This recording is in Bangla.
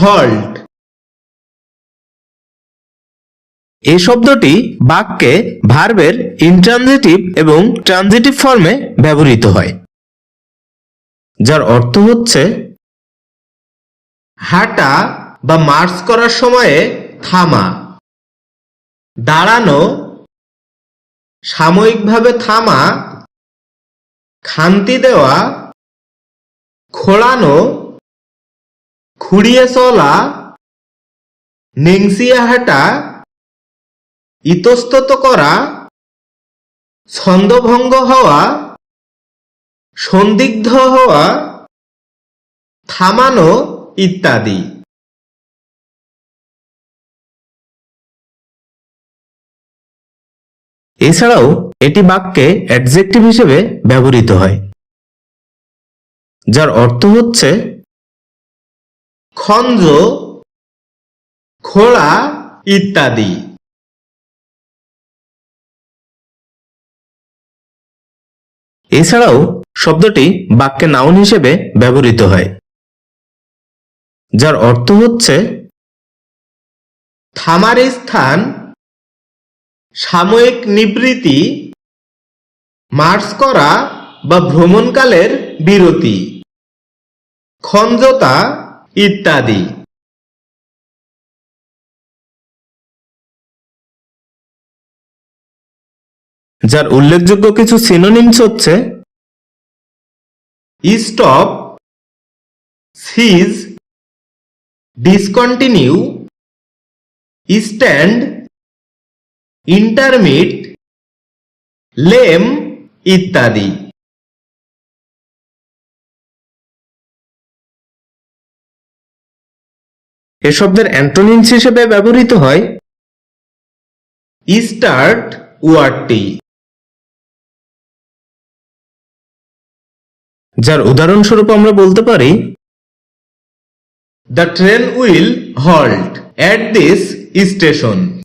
হল্ট এই শব্দটি বাক্যে ভার্বের ইনট্রানজিটিভ এবং ট্রানজিটিভ ফর্মে ব্যবহৃত হয়, যার অর্থ হচ্ছে হাঁটা বা মার্চ করার সময়ে থামা, দাঁড়ানো, সাময়িকভাবে থামা, খান্তি দেওয়া খোড়ানো খুঁড়িয়ে চলা নেংসিয়া হাঁটা ইতস্তত করা ছন্দভঙ্গ হওয়া, সন্দিগ্ধ হওয়া, থামানো ইত্যাদি। এছাড়াও এটি বাক্যে অ্যাডজেক্টিভ হিসেবে ব্যবহৃত হয়, যার অর্থ হচ্ছে খঞ্জ, খোড়া ইত্যাদি। এছাড়াও শব্দটি বাক্যে নাউন হিসেবে ব্যবহৃত হয়, যার অর্থ হচ্ছে থামার স্থান, সাময়িক নিবৃত্তি, মার্চ করা বা ভ্রমণকালের বিরতি, খঞ্জতা ইত্যাদি। যার উল্লেখযোগ্য কিছু সিনোনিমস হচ্ছে stop cease discontinue stand intermit lame ইত্যাদি। এ শব্দের অ্যান্টোনিমস হিসেবে ব্যবহৃত হয় ইস্টার্ট ওয়ার্ডটি, যার উদাহরণস্বরূপ আমরা বলতে পারি the train will halt at this station.